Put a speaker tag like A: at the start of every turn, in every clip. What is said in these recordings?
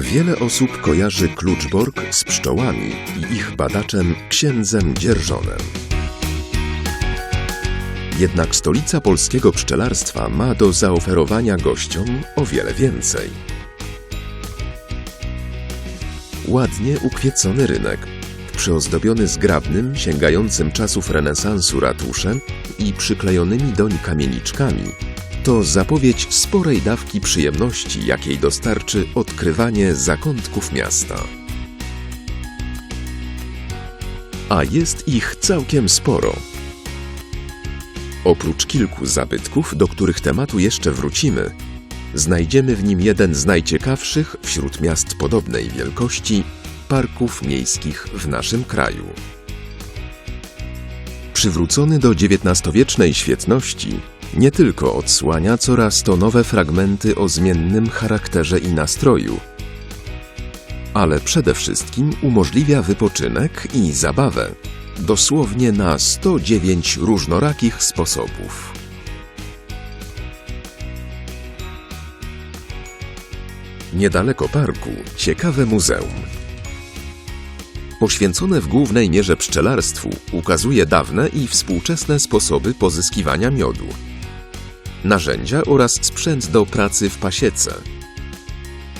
A: Wiele osób kojarzy Kluczbork z pszczołami i ich badaczem księdzem Dzierżonem. Jednak stolica polskiego pszczelarstwa ma do zaoferowania gościom o wiele więcej. Ładnie ukwiecony rynek, przyozdobiony zgrabnym, sięgającym czasów renesansu ratuszem i przyklejonymi doń kamieniczkami, to zapowiedź sporej dawki przyjemności, jakiej dostarczy odkrywanie zakątków miasta. A jest ich całkiem sporo. Oprócz kilku zabytków, do których tematu jeszcze wrócimy, znajdziemy w nim jeden z najciekawszych wśród miast podobnej wielkości parków miejskich w naszym kraju. Przywrócony do XIX-wiecznej świetności, nie tylko odsłania coraz to nowe fragmenty o zmiennym charakterze i nastroju, ale przede wszystkim umożliwia wypoczynek i zabawę, dosłownie na 109 różnorakich sposobów. Niedaleko parku ciekawe muzeum. Poświęcone w głównej mierze pszczelarstwu, ukazuje dawne i współczesne sposoby pozyskiwania miodu, narzędzia oraz sprzęt do pracy w pasiece,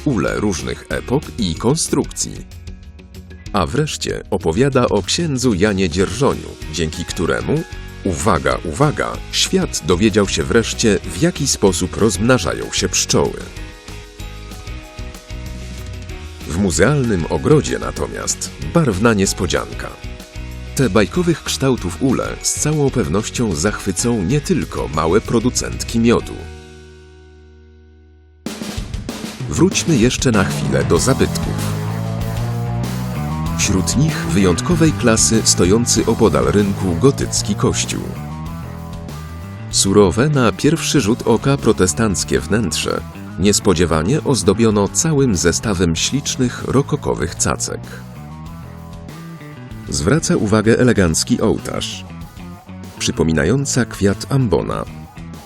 A: ule różnych epok i konstrukcji. A wreszcie opowiada o księdzu Janie Dzierżoniu, dzięki któremu, uwaga, uwaga, świat dowiedział się wreszcie, w jaki sposób rozmnażają się pszczoły. W muzealnym ogrodzie natomiast barwna niespodzianka. Te bajkowych kształtów ule z całą pewnością zachwycą nie tylko małe producentki miodu. Wróćmy jeszcze na chwilę do zabytków. Wśród nich wyjątkowej klasy stojący opodal rynku gotycki kościół. Surowe na pierwszy rzut oka protestanckie wnętrze niespodziewanie ozdobiono całym zestawem ślicznych rokokowych cacek. Zwraca uwagę elegancki ołtarz, przypominająca kwiat ambona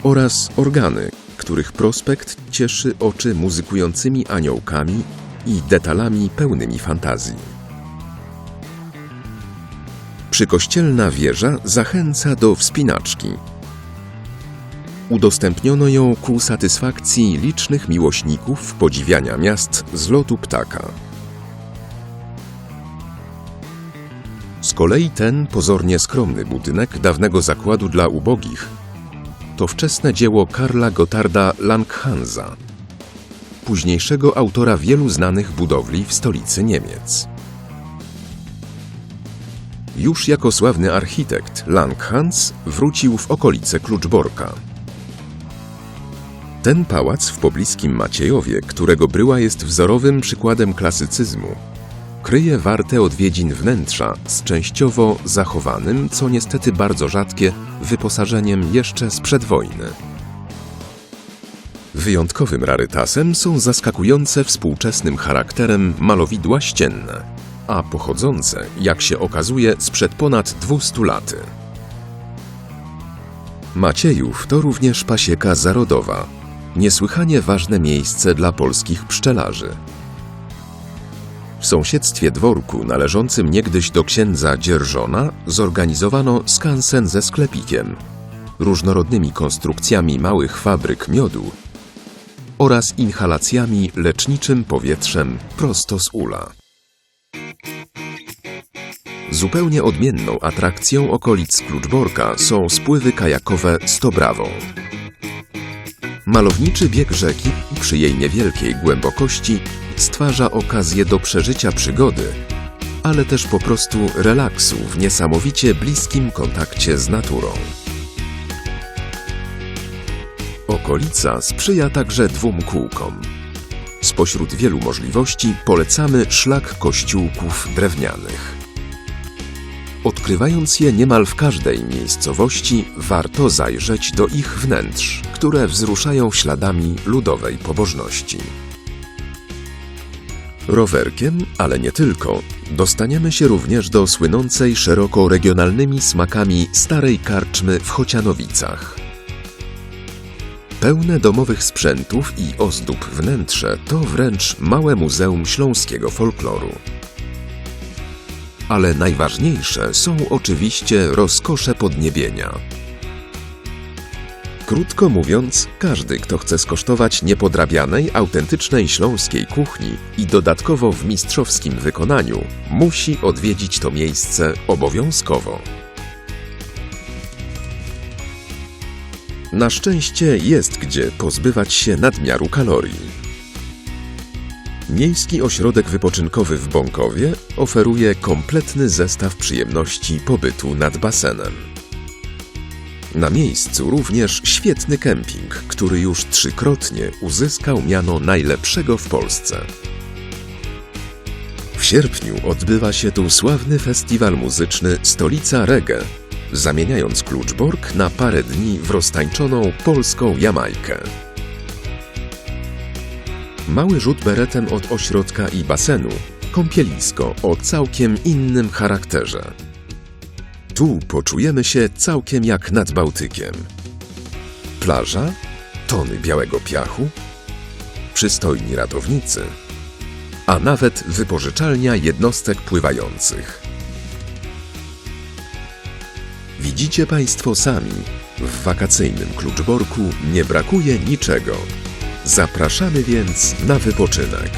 A: oraz organy, których prospekt cieszy oczy muzykującymi aniołkami i detalami pełnymi fantazji. Przykościelna wieża zachęca do wspinaczki. Udostępniono ją ku satysfakcji licznych miłośników podziwiania miast z lotu ptaka. Z kolei ten pozornie skromny budynek dawnego zakładu dla ubogich to wczesne dzieło Karla Gottarda Langhansa, późniejszego autora wielu znanych budowli w stolicy Niemiec. Już jako sławny architekt Langhans wrócił w okolice Kluczborka. Ten pałac w pobliskim Maciejowie, którego bryła jest wzorowym przykładem klasycyzmu, kryje warte odwiedzin wnętrza z częściowo zachowanym, co niestety bardzo rzadkie, wyposażeniem jeszcze sprzed wojny. Wyjątkowym rarytasem są zaskakujące współczesnym charakterem malowidła ścienne, a pochodzące, jak się okazuje, sprzed ponad 200 laty. Maciejów to również pasieka zarodowa, niesłychanie ważne miejsce dla polskich pszczelarzy. W sąsiedztwie dworku należącym niegdyś do księdza Dzierżona zorganizowano skansen ze sklepikiem, różnorodnymi konstrukcjami małych fabryk miodu oraz inhalacjami leczniczym powietrzem prosto z ula. Zupełnie odmienną atrakcją okolic Kluczborka są spływy kajakowe Stobrawą. Malowniczy bieg rzeki przy jej niewielkiej głębokości stwarza okazję do przeżycia przygody, ale też po prostu relaksu w niesamowicie bliskim kontakcie z naturą. Okolica sprzyja także dwóm kółkom. Spośród wielu możliwości polecamy szlak kościółków drewnianych. Odkrywając je niemal w każdej miejscowości, warto zajrzeć do ich wnętrz, które wzruszają śladami ludowej pobożności. Rowerkiem, ale nie tylko, dostaniemy się również do słynącej szeroko regionalnymi smakami starej karczmy w Chocianowicach. Pełne domowych sprzętów i ozdób wnętrze to wręcz małe muzeum śląskiego folkloru. Ale najważniejsze są oczywiście rozkosze podniebienia. Krótko mówiąc, każdy, kto chce skosztować niepodrabianej, autentycznej śląskiej kuchni i dodatkowo w mistrzowskim wykonaniu, musi odwiedzić to miejsce obowiązkowo. Na szczęście jest gdzie pozbywać się nadmiaru kalorii. Miejski Ośrodek Wypoczynkowy w Bąkowie oferuje kompletny zestaw przyjemności pobytu nad basenem. Na miejscu również świetny kemping, który już trzykrotnie uzyskał miano najlepszego w Polsce. W sierpniu odbywa się tu sławny festiwal muzyczny Stolica Reggae, zamieniając Kluczbork na parę dni w roztańczoną polską Jamajkę. Mały rzut beretem od ośrodka i basenu, kąpielisko o całkiem innym charakterze. Tu poczujemy się całkiem jak nad Bałtykiem. Plaża, tony białego piachu, przystojni ratownicy, a nawet wypożyczalnia jednostek pływających. Widzicie Państwo sami, w wakacyjnym Kluczborku nie brakuje niczego. Zapraszamy więc na wypoczynek.